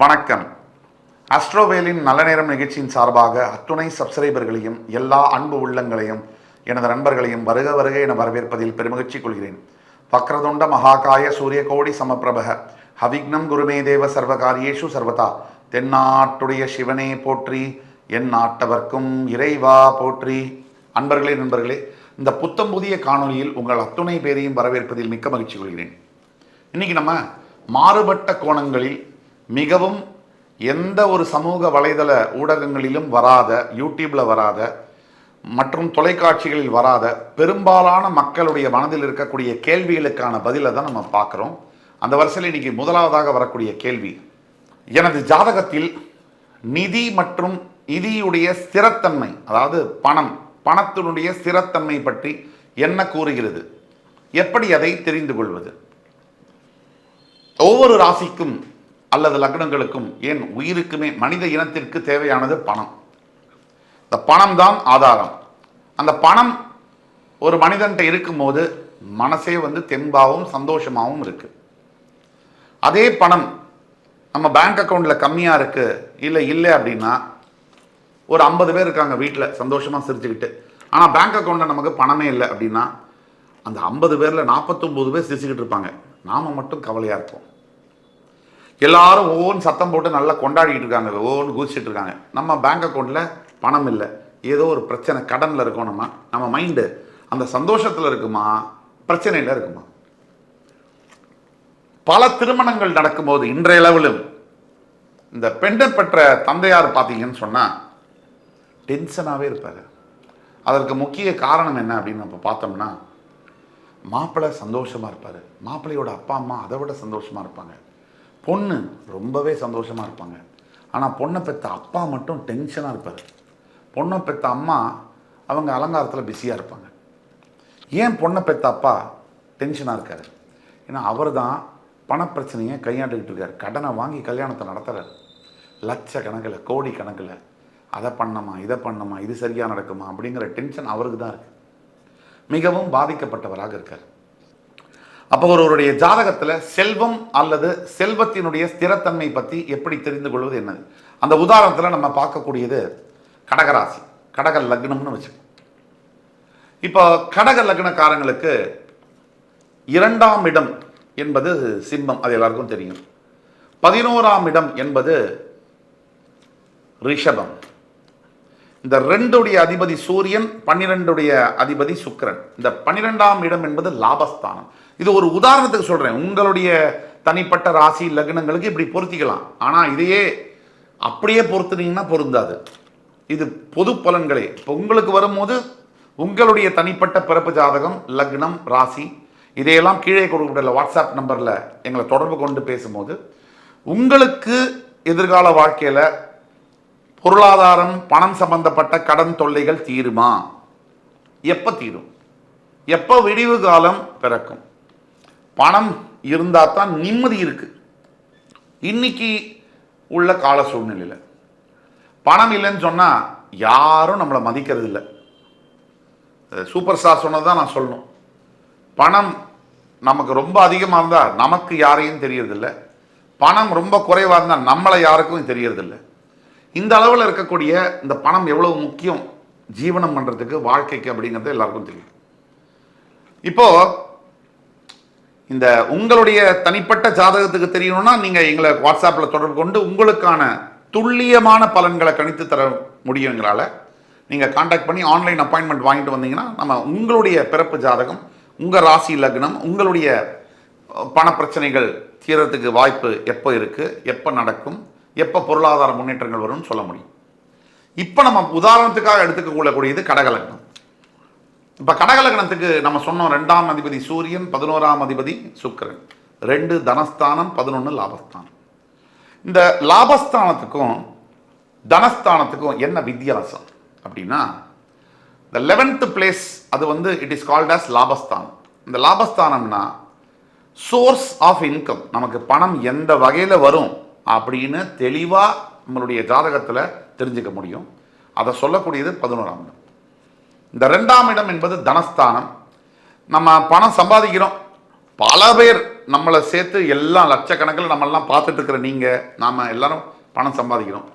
வணக்கம். அஸ்ட்ரோவேலின் நல்ல நேரம் நிகழ்ச்சியின் சார்பாக அத்துணை சப்ஸ்கிரைபர்களையும் எல்லா அன்பு உள்ளங்களையும் எனது நண்பர்களையும் வருக வருக என வரவேற்பதில் பெருமகிழ்ச்சி கொள்கிறேன். வக்ரதுண்ட மகாகாய சூரியகோடி சமப்பிரபக ஹவிக்னம் குருமே தேவ சர்வகாரியேஷு சர்வதா தென்னாட்டுடைய சிவனே போற்றி என் நாட்டவர்க்கும் இறைவா போற்றி. அன்பர்களே நண்பர்களே இந்த புத்தம் புதிய காணொலியில் உங்கள் அத்துணை பேரையும் வரவேற்பதில் மிக்க மகிழ்ச்சி கொள்கிறேன். இன்னைக்கு நம்ம மாறுபட்ட கோணங்களில் மிகவும் எந்த ஒரு சமூக வலைதள ஊடகங்களிலும் வராத யூடியூப்பில் வராத மற்றும் தொலைக்காட்சிகளில் வராத பெரும்பாலான மக்களுடைய மனதில் இருக்கக்கூடிய கேள்விகளுக்கான பதிலை தான் நம்ம பார்க்குறோம். அந்த வரிசையில் இன்னைக்கு முதலாவதாக வரக்கூடிய கேள்வி. எனது ஜாதகத்தில் நிதி மற்றும் நிதியுடைய ஸ்திரத்தன்மை அதாவது பணம் பணத்தினுடைய ஸ்திரத்தன்மை பற்றி என்ன கூறுகிறது? எப்படி அதை தெரிந்து கொள்வது? ஒவ்வொரு ராசிக்கும் அல்லது லக்னங்களுக்கும் ஏன் உயிருக்குமே மனித இனத்திற்கு தேவையானது பணம். இந்த பணம் தான் ஆதாரம். அந்த பணம் ஒரு மனிதன்கிட்ட இருக்கும்போது மனசே வந்து தெம்பாகவும் சந்தோஷமாகவும் இருக்கு. அதே பணம் நம்ம பேங்க் அக்கௌண்ட்ல கம்மியா இருக்கு இல்லை இல்லை அப்படின்னா ஒரு ஐம்பது பேர் இருக்காங்க வீட்டில் சந்தோஷமா சிரிச்சுக்கிட்டு. ஆனால் பேங்க் அக்கௌண்ட்டில் நமக்கு பணமே இல்லை அப்படின்னா அந்த ஐம்பது பேரில் நாற்பத்தொம்போது பேர் சிரிச்சுக்கிட்டு இருப்பாங்க. நாம மட்டும் கவலையாக இருப்போம். எல்லாரும் ஓன் சத்தம் போட்டு நல்லா கொண்டாடிட்டு இருக்காங்க ஓன்னு குதிச்சுட்டு இருக்காங்க. நம்ம பேங்க் அக்கௌண்ட்டில் பணம் இல்லை. ஏதோ ஒரு பிரச்சனை கடனில் இருக்கோம் நம்ம. நம்ம மைண்டு அந்த சந்தோஷத்தில் இருக்குமா? பிரச்சனையில் இருக்குமா? பல திருமணங்கள் நடக்கும்போது இன்றைய அளவிலும் இந்த பெண்ணை பெற்ற தந்தையார் பார்த்தீங்கன்னு சொன்னால் டென்ஷனாகவே இருப்பார். அதற்கு முக்கிய காரணம் என்ன அப்படின்னு நம்ம பார்த்தோம்னா மாப்பிள்ளை சந்தோஷமாக இருப்பார். மாப்பிள்ளையோட அப்பா அம்மா அதை விட சந்தோஷமாக இருப்பாங்க. பொண்ணு ரொம்பவே சந்தோஷமாக இருப்பாங்க. ஆனால் பொண்ணை பெற்ற அப்பா மட்டும் டென்ஷனாக இருப்பார். பொண்ணை பெற்ற அம்மா அவங்க அலங்காரத்தில் பிஸியாக இருப்பாங்க. ஏன் பொண்ணை பெற்ற அப்பா டென்ஷனாக இருக்கார்? ஏன்னா அவர் தான் பணப்பிரச்சனையை கையாண்டுக்கிட்டு இருக்கார். கடனை வாங்கி கல்யாணத்தை நடத்துகிறார் லட்சக்கணக்கில் கோடி கணக்கில் அதை பண்ணமா இதை பண்ணமா இது சரியாக நடக்குமா? அப்படிங்கிற டென்ஷன் அவருக்கு தான் இருக்குது மிகவும் பாதிக்கப்பட்டவராக இருக்கார். அப்போ ஒருவருடைய ஜாதகத்தில் செல்வம் அல்லது செல்வத்தினுடைய ஸ்திரத்தன்மை பற்றி எப்படி தெரிந்து கொள்வது என்னது? அந்த உதாரணத்தில் நம்ம பார்க்கக்கூடியது கடகராசி கடக லக்னம்னு வச்சுக்கோம் இப்போ கடக லக்னக்காரங்களுக்கு இரண்டாம் இடம் என்பது சிம்மம் அது எல்லாருக்கும் தெரியும். பதினோராம் இடம் என்பது ரிஷபம். இந்த ரெண்டுடைய அதிபதி சூரியன் பன்னிரெண்டுடைய அதிபதி சுக்கிரன். இந்த பன்னிரெண்டாம் இடம் என்பது லாபஸ்தானம். இது ஒரு உதாரணத்துக்கு சொல்கிறேன் உங்களுடைய தனிப்பட்ட ராசி லக்னங்களுக்கு இப்படி பொருத்திக்கலாம். ஆனால் இதையே அப்படியே பொருத்துனீங்கன்னா பொருந்தாது. இது பொது பலன்களே. இப்போ உங்களுக்கு வரும்போது உங்களுடைய தனிப்பட்ட பிறப்பு ஜாதகம் லக்னம் ராசி இதையெல்லாம் கீழே கொடுக்கப்பட்ட வாட்ஸ்அப் நம்பரில் எங்களை தொடர்பு கொண்டு பேசும்போது உங்களுக்கு எதிர்கால வாழ்க்கையில் பொருளாதாரம் பணம் சம்பந்தப்பட்ட கடன் தொல்லைகள் தீருமா? எப்போ தீரும்? எப்போ விடிவு காலம் பிறக்கும்? பணம் இருந்தால் தான் நிம்மதி இருக்குது இன்னைக்கு உள்ள கால சூழ்நிலையில் பணம் இல்லைன்னு சொன்னால் யாரும் நம்மளை மதிக்கிறது இல்லை. சூப்பர் ஸ்டார் சொன்னது தான் நான் சொல்லணும். பணம் நமக்கு ரொம்ப அதிகமாக இருந்தால் நமக்கு யாரையும் தெரியறதில்ல பணம் ரொம்ப குறைவாக இருந்தால் நம்மளை யாருக்கும் தெரியறதில்ல இந்த அளவில் இருக்கக்கூடிய இந்த பணம் எவ்வளவு முக்கியம்? ஜீவனம் பண்ணுறதுக்கு வாழ்க்கைக்கு அப்படிங்கிறது எல்லாருக்கும் தெரியும். இப்போது இந்த உங்களுடைய தனிப்பட்ட ஜாதகத்துக்கு தெரியணும்னா நீங்கள் எங்களை வாட்ஸ்அப்பில் தொடர்பு கொண்டு உங்களுக்கான துல்லியமான பலன்களை கணித்து தர முடியும் எங்களால் நீங்கள் காண்டாக்ட் பண்ணி ஆன்லைன் அப்பாயின்மெண்ட் வாங்கிட்டு வந்தீங்கன்னா நம்ம உங்களுடைய பிறப்பு ஜாதகம் உங்கள் ராசி லக்னம் உங்களுடைய பண பிரச்சனைகள் தீரத்துக்கு வாய்ப்பு எப்போ இருக்குது எப்போ நடக்கும் எப்போ பொருளாதார முன்னேற்றங்கள் வரும்னு சொல்ல முடியும். இப்போ நம்ம உதாரணத்துக்காக எடுத்துக்க கொள்ளக்கூடியது கடகலக்னம் இப்போ கடகலக்கணத்துக்கு நம்ம சொன்னோம் ரெண்டாம் அதிபதி சூரியன் பதினோராம் அதிபதி சுக்கரன். ரெண்டு தனஸ்தானம் பதினொன்று லாபஸ்தானம். இந்த லாபஸ்தானத்துக்கும் தனஸ்தானத்துக்கும் என்ன வித்தியாசம் அப்படின்னா இந்த லெவன்த்து பிளேஸ் அது வந்து இட் இஸ் கால்ட் அஸ் லாபஸ்தானம். இந்த லாபஸ்தானம்னா சோர்ஸ் ஆஃப் இன்கம் நமக்கு பணம் எந்த வகையில் வரும் அப்படின்னு தெளிவாக நம்மளுடைய ஜாதகத்தில் தெரிஞ்சுக்க முடியும். அதை சொல்லக்கூடியது பதினோராம் இடம். இந்த ரெண்டாம் இடம் என்பது தனஸ்தானம். நம்ம பணம் சம்பாதிக்கிறோம். பல பேர் நம்மளை சேர்த்து எல்லாம் லட்சக்கணக்கில் நம்மெல்லாம் பார்த்துட்டு இருக்கிற நீங்கள் நாம் எல்லாரும் பணம் சம்பாதிக்கிறோம்.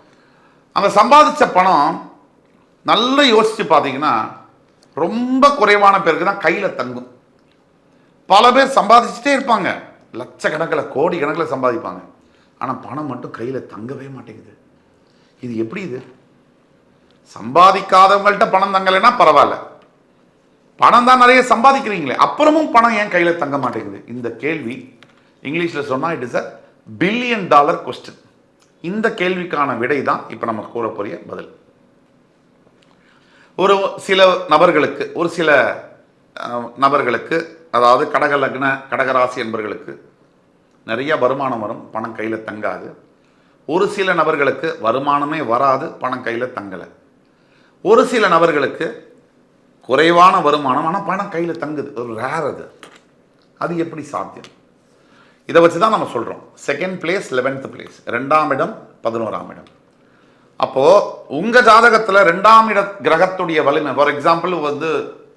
அந்த சம்பாதிச்ச பணம் நல்லா யோசித்து பார்த்தீங்கன்னா ரொம்ப குறைவான பேருக்கு தான் கையில் தங்கும். பல பேர் சம்பாதிச்சுட்டே இருப்பாங்க. லட்சக்கணக்கில் கோடி கணக்கில் சம்பாதிப்பாங்க. ஆனால் பணம் மட்டும் கையில் தங்கவே மாட்டேங்குது. இது எப்படி இது? சம்பாதிக்காதவங்கள்ட்ட பணம் தங்கலைன்னா பரவாயில்ல. பணம் தான் நிறைய சம்பாதிக்கிறீங்களே அப்புறமும் பணம் ஏன் கையில் தங்க மாட்டேங்குது. இந்த கேள்வி இங்கிலீஷில் சொன்னால் it is a billion dollar question இந்த கேள்விக்கான விடை தான் இப்போ நம்ம கூறக்கூடிய பதில். ஒரு சில நபர்களுக்கு ஒரு சில நபர்களுக்கு அதாவது கடக லக்ன கடகராசி என்பவர்களுக்கு நிறைய வருமானம் வரும் பணம் கையில் தங்காது. ஒரு சில நபர்களுக்கு வருமானமே வராது பணம் கையில் தங்கலை. ஒரு சில நபர்களுக்கு குறைவான வருமானம் ஆனால் பணம் கையில் தங்குது. ஒரு ரேர் அது. அது எப்படி சாத்தியம்? இதை வச்சு தான் நம்ம சொல்கிறோம் செகண்ட் பிளேஸ் லெவன்த் பிளேஸ் ரெண்டாம் இடம் பதினோராம் இடம். அப்போது உங்கள் ஜாதகத்தில் ரெண்டாம் இட கிரகத்துடைய வலிமை ஃபார் எக்ஸாம்பிள் வந்து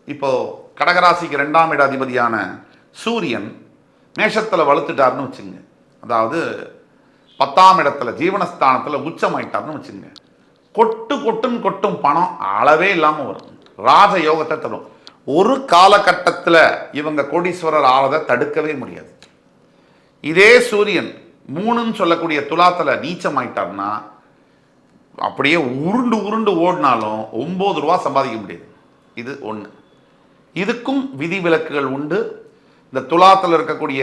இப்போது கடகராசிக்கு ரெண்டாம் இட அதிபதியான சூரியன் மேஷத்தில் வலுத்துட்டார்னு வச்சுங்க அதாவது பத்தாம் இடத்துல ஜீவனஸ்தானத்தில் உச்சமாயிட்டார்னு வச்சுங்க கொட்டு கொட்டுன்னு கொட்டும் பணம் அளவே இல்லாமல் வரும். ராஜ யோகத்தை தரும். ஒரு காலகட்டத்தில் இவங்க கோடீஸ்வரர் ஆவதை தடுக்கவே முடியாது. இதே சூரியன் மூணுன்னு சொல்லக்கூடிய துலாத்தில் நீச்சம் ஆயிட்டார்னா அப்படியே உருண்டு உருண்டு ஓடினாலும் ஒம்பது ரூபா சம்பாதிக்க முடியாது. இது ஒன்று இதுக்கும் விதிவிலக்குகள் உண்டு. இந்த துலாத்தில் இருக்கக்கூடிய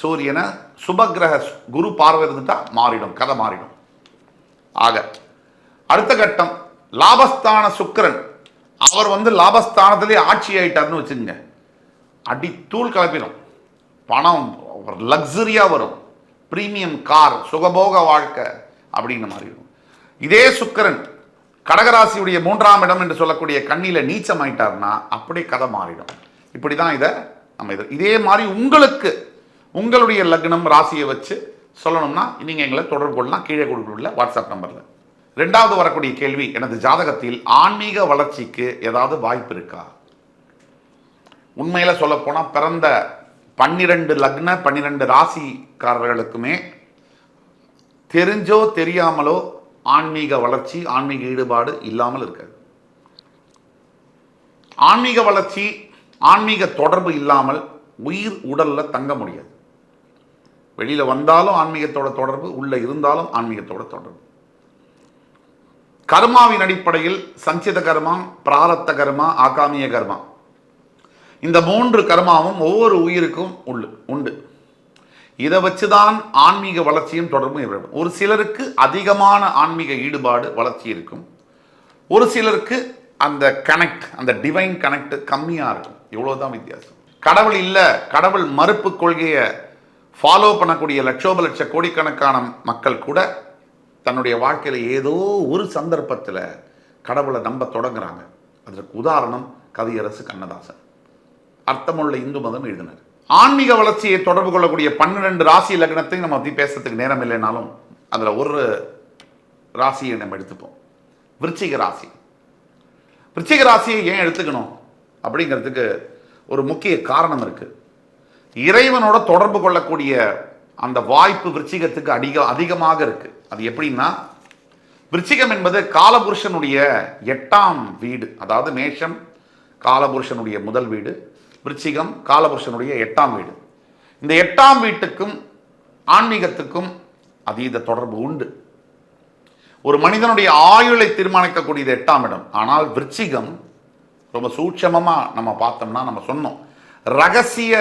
சூரியனை சுபக்கிரக குரு பார்வை இருந்துட்டா மாறிடும் கதை மாறிடும். ஆக அடுத்த கட்டம் லாபஸ்தான சுக்கிரன். அவர் வந்து லாபஸ்தானத்திலே ஆட்சி ஆயிட்டார்னு வச்சுக்கோங்க. அடி தூள் கலப்பிடும் பணம் லக்ஸரியாக வரும். ப்ரீமியம் கார் சுகபோக வாழ்க்கை அப்படிங்கிற மாதிரி இருக்கும். இதே சுக்கிரன் கடகராசியுடைய மூன்றாம் இடம் என்று சொல்லக்கூடிய கண்ணியில் நீச்சம் ஆயிட்டார்னா அப்படியே கதை மாறிடும். இப்படி தான் இதை நம்ம இது இதே மாதிரி உங்களுக்கு உங்களுடைய லக்னம் ராசியை வச்சு சொல்லணும்னா நீங்கள் எங்களை தொடர்பு கொள்ளலாம். கீழே கொடுக்குள்ள வாட்ஸ்அப் நம்பரில் ரெண்டாவது வரக்கூடிய கேள்வி எனது ஜாதகத்தில் ஆன்மீக வளர்ச்சிக்கு ஏதாவது வாய்ப்பு இருக்கா? உண்மையில் சொல்ல போனால் பிறந்த பன்னிரெண்டு லக்ன பன்னிரெண்டு ராசிக்காரர்களுக்குமே தெரிஞ்சோ தெரியாமலோ ஆன்மீக வளர்ச்சி ஆன்மீக ஈடுபாடு இல்லாமல் இருக்காது. ஆன்மீக வளர்ச்சி ஆன்மீக தொடர்பு இல்லாமல் உயிர் உடலில் தங்க முடியாது. வெளியில் வந்தாலும் ஆன்மீகத்தோட தொடர்பு உள்ளே இருந்தாலும் ஆன்மீகத்தோட தொடர்பு. கர்மாவின் அடிப்படையில் சஞ்சித கர்மா பிராரத்த கர்மா ஆகாமிய கர்மா. இந்த மூன்று கர்மாவும் ஒவ்வொரு உயிருக்கும் உள்ளு உண்டு. இதை வச்சுதான் ஆன்மீக வளர்ச்சியும் தொடர்பும் ஏற்படும். ஒரு சிலருக்கு அதிகமான ஆன்மீக ஈடுபாடு வளர்ச்சி இருக்கும். ஒரு சிலருக்கு அந்த கனெக்ட் அந்த டிவைன் கனெக்ட் கம்மியாக இருக்கும். இவ்வளோதான் வித்தியாசம். கடவுள் இல்லை கடவுள் மறுப்பு கொள்கையை ஃபாலோ பண்ணக்கூடிய லட்சோப லட்ச கோடிக்கணக்கான மக்கள் கூட தன்னுடைய வாழ்க்கையில் ஏதோ ஒரு சந்தர்ப்பத்தில் கடவுளை நம்ப தொடங்குறாங்க. அதற்கு உதாரணம் கவியரசு கண்ணதாசன். அர்த்தமுள்ள இந்து மதம் எழுதினார். ஆன்மீக வளர்ச்சியை தொடர்பு கொள்ளக்கூடிய பன்னிரெண்டு ராசி லக்னத்தையும் நம்ம பற்றி பேசுறதுக்கு நேரம் இல்லைனாலும் அதில் ஒரு ராசியை நம்ம எடுத்துப்போம். விருச்சிக ராசி. விருச்சிக ராசியை ஏன் எடுத்துக்கணும்? அப்படிங்கிறதுக்கு ஒரு முக்கிய காரணம் இருக்குது இறைவனோட தொடர்பு கொள்ளக்கூடிய அந்த வாய்ப்பு விருச்சிகத்துக்கு அதிக அதிகமாக இருக்கு. அது எப்படின்னா விருச்சிகம் என்பது காலபுருஷனுடைய எட்டாம் வீடு. அதாவது மேஷம் காலபுருஷனுடைய முதல் வீடு. விருச்சிகம் காலபுருஷனுடைய எட்டாம் வீடு. இந்த எட்டாம் வீட்டுக்கும் ஆன்மீகத்துக்கும் அதீத தொடர்பு உண்டு. ஒரு மனிதனுடைய ஆயுளை தீர்மானிக்கக்கூடியது எட்டாம் இடம். ஆனால் விருச்சிகம் ரொம்ப சூட்சமமாக நம்ம பார்த்தோம்னா நம்ம சொன்னோம். ரகசிய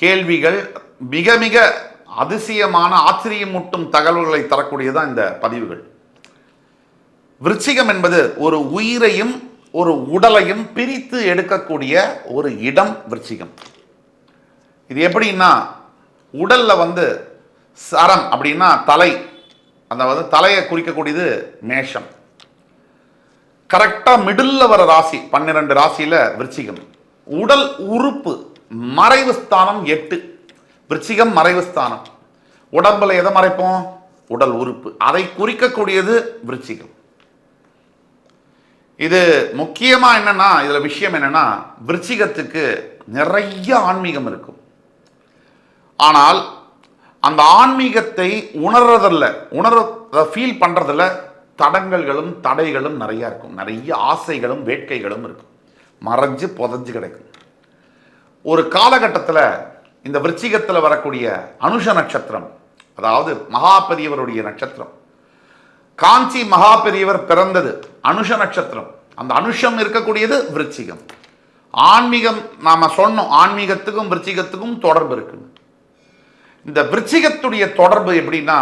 கேள்விகள் மிக மிக அதிசயமான ஆச்சரியமூட்டும் தகவல்களை தரக்கூடியதான் இந்த பதிவுகள். விருச்சிகம் என்பது ஒரு உயிரையும் ஒரு உடலையும் பிரித்து எடுக்கக்கூடிய ஒரு இடம் விருச்சிகம். இது எப்படின்னா உடல்ல வந்து சரம் அப்படின்னா தலை. அந்த வந்து தலையை குறிக்கக்கூடியது மேஷம். கரெக்டாக மிடில் வர ராசி பன்னிரெண்டு ராசியில் விருச்சிகம். உடல் உறுப்பு மறைவு ஸ்தானம் எட்டு. விருச்சிகம் மறைவு ஸ்தானம். உடம்புல எதை மறைப்போம்? உடல் உறுப்பு. அதை குறிக்கக்கூடியது விருச்சிகம். இது முக்கியமா என்னன்னா இதுல விஷயம் என்னன்னா விருச்சிகத்துக்கு நிறைய ஆன்மீகம் இருக்கும். ஆனால் அந்த ஆன்மீகத்தை உணர்றதில்ல உணர ஃபீல் பண்ணுறதில் தடங்கல்களும் தடைகளும் நிறைய இருக்கும். நிறைய ஆசைகளும் வேட்கைகளும் இருக்கும். மறைஞ்சு புதஞ்சு கிடைக்கும். ஒரு காலகட்டத்தில் இந்த விருச்சிகத்தில் வரக்கூடிய அனுஷ நட்சத்திரம் அதாவது மகா பெரியவருடைய நட்சத்திரம். காஞ்சி மகா பெரியவர் பிறந்தது அனுஷ நட்சத்திரம். அந்த அனுஷம் இருக்கக்கூடியது விருச்சிகம். ஆன்மீகம் நாம் சொன்னோம் ஆன்மீகத்துக்கும் விருச்சிகத்துக்கும் தொடர்பு இருக்கு இந்த விருச்சிகத்துடைய தொடர்பு எப்படின்னா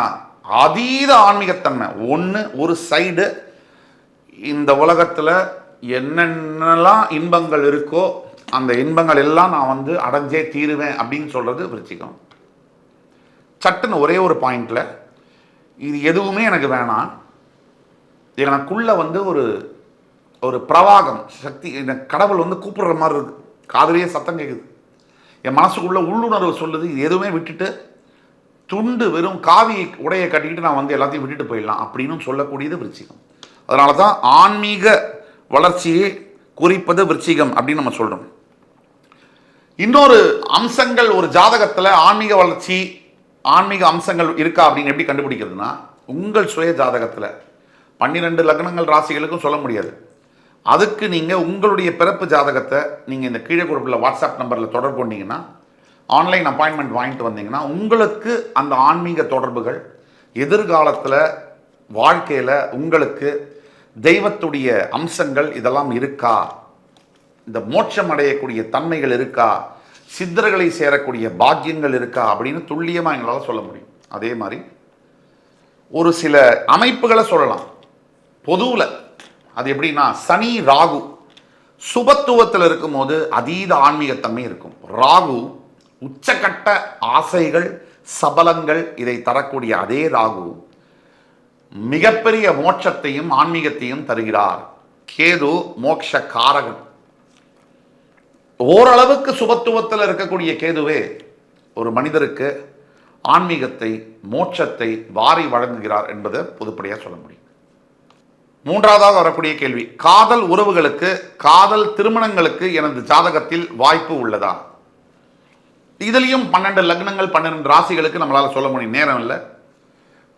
அதீத ஆன்மீகத்தன்மை. ஒன்று ஒரு சைடு இந்த உலகத்தில் என்னென்னலாம் இன்பங்கள் இருக்கோ அந்த இன்பங்கள் எல்லாம் நான் வந்து அடைஞ்சே தீருவேன் அப்படின்னு சொல்கிறது விருச்சிகம். சட்டுன்னு ஒரே ஒரு பாயிண்டில் இது எதுவுமே எனக்கு வேணாம். எனக்குள்ளே வந்து ஒரு ஒரு பிரவாகம் சக்தி இந்த கடவுள் வந்து கூப்பிடுற மாதிரி இருக்குது காதலியே சத்தம் கேட்குது என் மனசுக்குள்ளே உள்ளுணர்வு சொல்லுது இது எதுவுமே விட்டுட்டு துண்டு வெறும் காவி உடையை கட்டிக்கிட்டு நான் வந்து எல்லாத்தையும் விட்டுட்டு போயிடலாம் அப்படின்னு சொல்லக்கூடியது விருச்சிகம். அதனால தான் ஆன்மீக வளர்ச்சியை குறிப்பது விருச்சிகம் அப்படின்னு நம்ம சொல்கிறோம் இன்னொரு அம்சங்கள் ஒரு ஜாதகத்தில் ஆன்மீக வளர்ச்சி ஆன்மீக அம்சங்கள் இருக்கா அப்படின்னு எப்படி கண்டுபிடிக்கிறதுனா உங்கள் சுய ஜாதகத்தில் பன்னிரெண்டு லக்னங்கள் ராசிகளுக்கும் சொல்ல முடியாது. அதுக்கு நீங்கள் உங்களுடைய பிறப்பு ஜாதகத்தை நீங்கள் இந்த கீழே குறிப்பில் வாட்ஸ்அப் நம்பரில் தொடர்பு கொண்டீங்கன்னா ஆன்லைன் அப்பாயின்மெண்ட் வாங்கிட்டு வந்தீங்கன்னா உங்களுக்கு அந்த ஆன்மீக தொடர்புகள் எதிர்காலத்தில் வாழ்க்கையில் உங்களுக்கு தெய்வத்துடைய அம்சங்கள் இதெல்லாம் இருக்கா? இந்த மோட்சம் அடையக்கூடிய தன்மைகள் இருக்கா? சித்தர்களை சேரக்கூடிய பாக்கியங்கள் இருக்கா? அப்படின்னு துல்லியமாக எங்களால் சொல்ல முடியும். அதே மாதிரி ஒரு சில அமைப்புகளை சொல்லலாம். பொதுவில் அது எப்படின்னா சனி ராகு சுபத்துவத்தில் இருக்கும்போது அதீத ஆன்மீகத்தன்மை இருக்கும். ராகு உச்சக்கட்ட ஆசைகள் சபலங்கள் இதை தரக்கூடிய அதே ராகு மிகப்பெரிய மோட்சத்தையும் ஆன்மீகத்தையும் தருகிறார். கேது மோட்ச காரகன். ஓரளவுக்கு சுபத்துவத்தில் இருக்கக்கூடிய கேதுவே ஒரு மனிதருக்கு ஆன்மீகத்தை மோட்சத்தை வாரி வழங்குகிறார் என்பதை பொதுப்படியாக சொல்ல முடியும். மூன்றாவதாக வரக்கூடிய கேள்வி காதல் உறவுகளுக்கு காதல் திருமணங்களுக்கு எனது ஜாதகத்தில் வாய்ப்பு உள்ளதா? இதுலேயும் பன்னெண்டு லக்னங்கள் பன்னெண்டு ராசிகளுக்கு நம்மளால் சொல்ல முடியும். நேரம் இல்லை.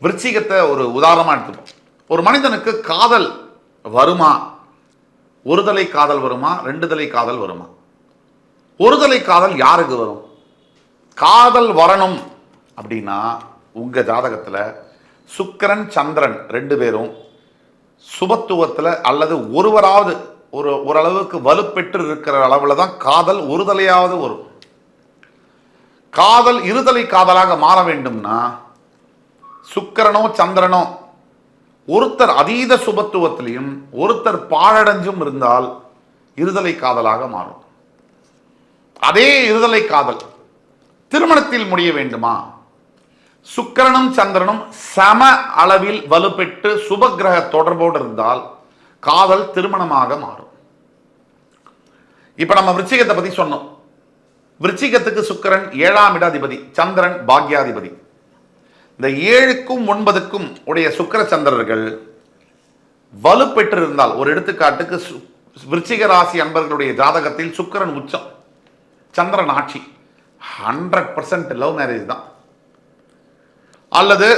விருச்சிகத்தை ஒரு உதாரணமாக எடுத்துப்போம். ஒரு மனிதனுக்கு காதல் வருமா? ஒரு தலை காதல் வருமா? ரெண்டு தலை காதல் வருமா? ஒருதலை காதல் யாருக்கு வரும்? காதல் வரணும் அப்படின்னா உங்கள் ஜாதகத்தில் சுக்கிரன் சந்திரன் ரெண்டு பேரும் சுபத்துவத்தில் அல்லது ஒருவராவது ஒரு ஓரளவுக்கு வலுப்பெற்று இருக்கிற அளவில் தான் காதல் ஒருதலையாவது வரும். காதல் இருதலை காதலாக மாற வேண்டும்னா சுக்கிரனோ சந்திரனோ ஒருத்தர் அதீத சுபத்துவத்திலையும் ஒருத்தர் பாழடைஞ்சும் இருந்தால் இருதலை காதலாக மாறும். அதே இருதலை காதல் திருமணத்தில் முடிய வேண்டுமா? சுக்கிரனும் சந்திரனும் சம அளவில் வலுப்பெற்று சுபகிரக தொடர்போடு இருந்தால் காதல் திருமணமாக மாறும். இப்ப நம்ம விருச்சிகத்தை பத்தி சொன்னோம். விருச்சிகத்துக்கு சுக்கிரன் ஏழாம் இடாதிபதி சந்திரன் பாக்யாதிபதி. இந்த ஏழுக்கும் ஒன்பதுக்கும் உடைய சுக்கிர சந்திரர்கள் வலுப்பெற்றிருந்தால் ஒரு எடுத்துக்காட்டுக்கு சு- விருச்சிக ராசி அன்பர்களுடைய ஜாதகத்தில் சுக்கிரன் உச்சம். சந்திரன் ஆட்சி ஹண்ட்ரட் பர்சன்ட் லவ் மேரேஜ் தான். அல்லது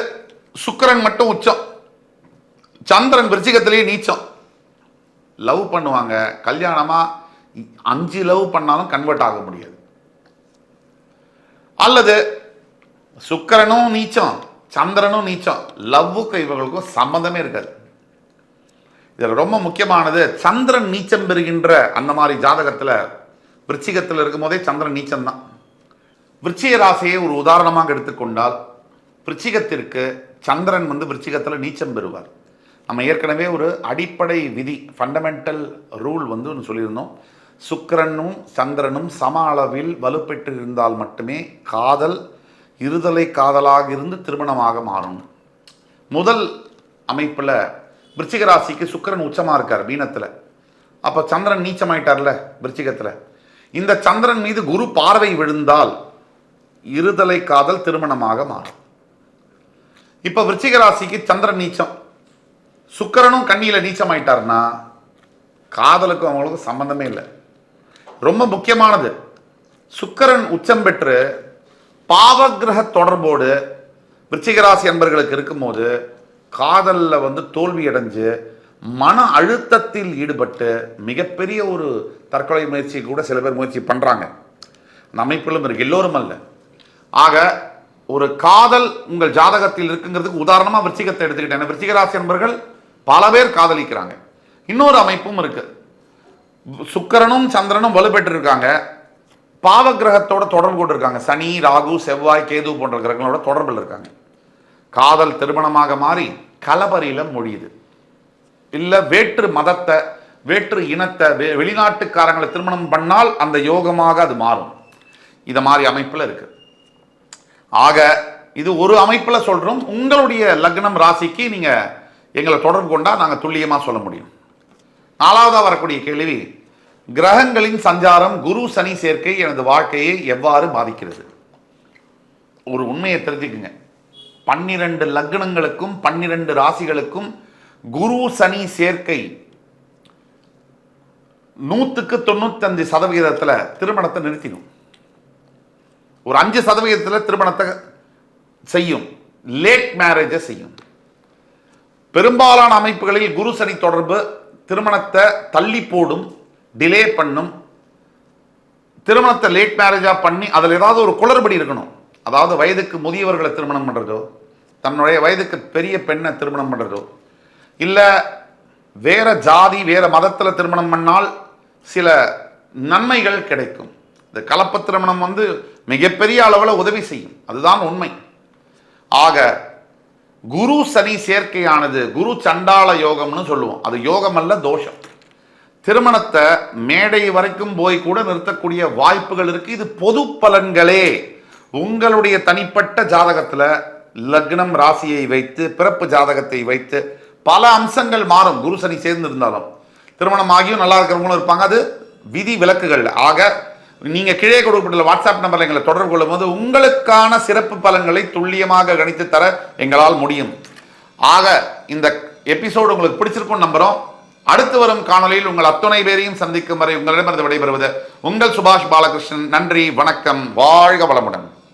சுக்கரன் மட்டும் உச்சம். சந்திரன் விருச்சிகத்திலேயே நீச்சம். லவ் பண்ணுவாங்க. கல்யாணமா அஞ்சு லவ் பண்ணாலும் கன்வெர்ட் ஆக முடியாது. அல்லது சுக்கிரனும் நீச்சம் சந்திரனும் நீச்சம். லவ்வுக்கும் இவங்களுக்கும் சம்மந்தமே இருக்காது. இதில் ரொம்ப முக்கியமானது சந்திரன் நீச்சம் பெறுகின்ற அந்த மாதிரி ஜாதகத்தில் விருச்சிகத்தில் இருக்கும்போதே சந்திரன் நீச்சம்தான். விருச்சிக ராசியை ஒரு உதாரணமாக எடுத்துக்கொண்டால் விருச்சிகத்திற்கு சந்திரன் வந்து விருச்சிகத்தில் நீச்சம் பெறுவார். நம்ம ஏற்கனவே ஒரு அடிப்படை விதி ஃபண்டமெண்டல் ரூல் வந்து ஒன்று சொல்லியிருந்தோம். சுக்கிரனும் சந்திரனும் சம அளவில் வலுப்பெற்று இருந்தால் மட்டுமே காதல் இருதலை காதலாக இருந்து திருமணமாக மாறும். முதல் அமைப்பில் விருச்சிக ராசிக்கு சுக்கிரன் உச்சமாக இருக்கார் மீனத்தில். அப்போ சந்திரன் நீச்சமாயிட்டார்ல விருச்சிகத்தில். இந்த சந்திரன் மீது குரு பார்வை விழுந்தால் இருதலை காதல் திருமணமாக மாறும். இப்போ விருச்சிக ராசிக்கு சந்திரன் நீச்சம். சுக்கிரனும் கண்ணியில நீச்சமாயிட்டார்னா காதலுக்கும் அவங்களுக்கும் சம்பந்தமே இல்லை. ரொம்ப முக்கியமானது. சுக்கிரன் உச்சம் பெற்று பாவகிரக தொடர்போடு விருச்சிகராசி அன்பர்களுக்கு இருக்கும்போது காதலில் வந்து தோல்வி அடைஞ்சு மன அழுத்தத்தில் ஈடுபட்டு மிகப்பெரிய ஒரு தற்கொலை முயற்சி கூட சில பேர் முயற்சி பண்ணுறாங்க அந்த அமைப்பிலும் இருக்குது எல்லோரும் அல்ல. ஆக ஒரு காதல் உங்கள் ஜாதகத்தில் இருக்குங்கிறதுக்கு உதாரணமாக விருச்சிகத்தை எடுத்துக்கிட்டேன். விருச்சிகராசி நண்பர்கள் பல பேர் காதலிக்கிறாங்க. இன்னொரு அமைப்பும் இருக்குது சுக்கரனும் சந்திரனும் வலுப்பெற்றிருக்காங்க. பாவ கிரகத்தோட தொடர்பு கொண்டு இருக்காங்க சனி ராகு செவ்வாய் கேது போன்ற கிரகங்களோட தொடர்பில் இருக்காங்க. காதல் திருமணமாக மாறி கலபரியில் மொழியுது. இல்லை வேற்று மதத்தை வேற்று இனத்தை வெ- வெளிநாட்டுக்காரங்களை திருமணம் பண்ணால் அந்த யோகமாக அது மாறும். இதை மாதிரி அமைப்பில் இருக்கு. ஆக இது ஒரு அமைப்பில் சொல்கிறோம் உங்களுடைய லக்னம் ராசிக்கு நீங்கள் எங்களை தொடர்பு கொண்டால் நாங்கள் துல்லியமாக சொல்ல முடியும். நாலாவதாக வரக்கூடிய கேள்வி கிரகங்களின் சஞ்சாரம் குரு சனி சேர்க்கை எனது வாழ்க்கையை எவ்வாறு பாதிக்கிறது? ஒரு உண்மையை தெரிஞ்சுக்குங்க. பன்னிரண்டு லக்னங்களுக்கும் பன்னிரண்டு ராசிகளுக்கும் குரு சனி சேர்க்கை நூற்றுக்கு தொண்ணூத்தஞ்சு சதவிகிதத்தில் திருமணத்தை நிறுத்திடும். ஒரு அஞ்சு சதவிகிதத்தில் திருமணத்தை செய்யும். லேட் மேரேஜை செய்யும். பெரும்பாலான அமைப்புகளில் குரு சனி தொடர்பு திருமணத்தை தள்ளி போடும் டிலே பண்ணும். திருமணத்தை லேட் மேரேஜாக பண்ணி அதில் ஏதாவது ஒரு குளறுபடி இருக்கணும். அதாவது வயதுக்கு முதியவர்களை திருமணம் பண்ணுறதோ தன்னுடைய வயதுக்கு பெரிய பெண்ணை திருமணம் பண்ணுறதோ இல்லை வேற ஜாதி வேற மதத்தில் திருமணம் பண்ணால் சில நன்மைகள் கிடைக்கும். இந்த கலப்பு திருமணம் வந்து மிகப்பெரிய அளவில் உதவி செய்யும். அதுதான் உண்மை. ஆக குரு சனி சேர்க்கையானது குரு சண்டால யோகம்னு சொல்லுவோம். அது யோகம் அல்ல தோஷம். திருமணத்தை மேடை வரைக்கும் போய் கூட நிறுத்தக்கூடிய வாய்ப்புகள் இருக்குது இது பொது பலன்களே. உங்களுடைய தனிப்பட்ட ஜாதகத்தில் லக்னம் ராசியை வைத்து பிறப்பு ஜாதகத்தை வைத்து பல அம்சங்கள் மாறும். குரு சனி சேர்ந்து இருந்தாலும் திருமணம் ஆகியும் நல்லா இருக்கிறவங்களும் இருப்பாங்க. அது விதி விலக்குகள் ஆக நீங்கள் கீழே கொடுக்கப்பட்டுள்ள வாட்ஸ்அப் நம்பரில் எங்களை தொடர்பு கொள்ளும்போது உங்களுக்கான சிறப்பு பலன்களை துல்லியமாக கணித்து தர எங்களால் முடியும். ஆக இந்த எபிசோடு உங்களுக்கு பிடிச்சிருக்கும் நம்புகிறோம் அடுத்து வரும் காணொலியில் உங்கள் அத்துணை பேரையும் சந்திக்கும் வரை உங்களிடமிருந்து விடைபெறுவது உங்கள் சுபாஷ் பாலகிருஷ்ணன். நன்றி வணக்கம் வாழ்க வளமுடன்.